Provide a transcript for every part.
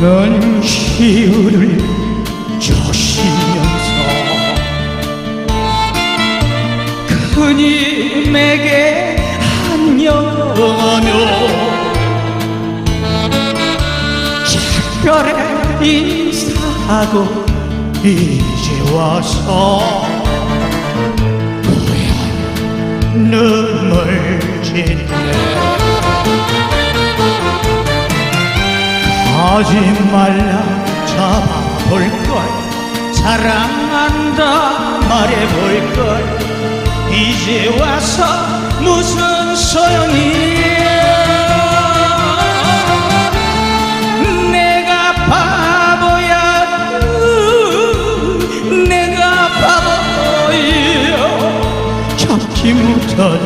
넌 시우를 조시면서 그님에게 안녕하며 작별에 인사하고 이제 와서 고향 눈물 짓네 가지 말라 잡아볼걸. 사랑한다 말해볼걸. 이제 와서 무슨 소용이야. 내가 바보야. 으, 내가 바보야 잡지 못한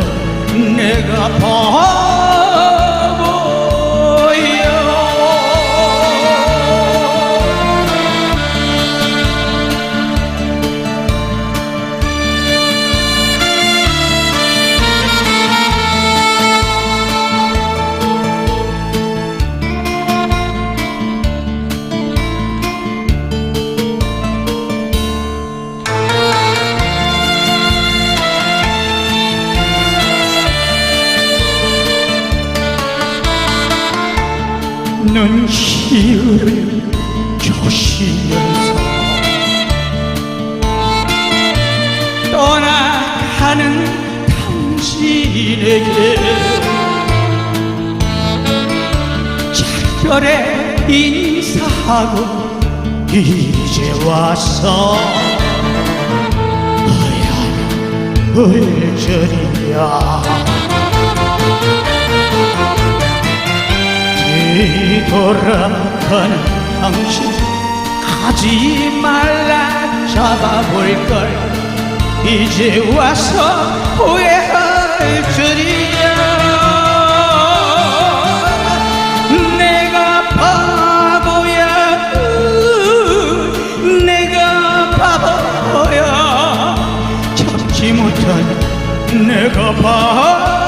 내가 바보 눈 시울을 조시면서 떠나가는 당신에게 작별에 인사하고 이제 와서 어야 울저리야 뒤돌아가는 당신. 가지 말라 잡아볼 걸. 이제 와서 후회할 줄이야. 내가 바보야. 으, 내가 바보야. 잡지 못한 내가 바보야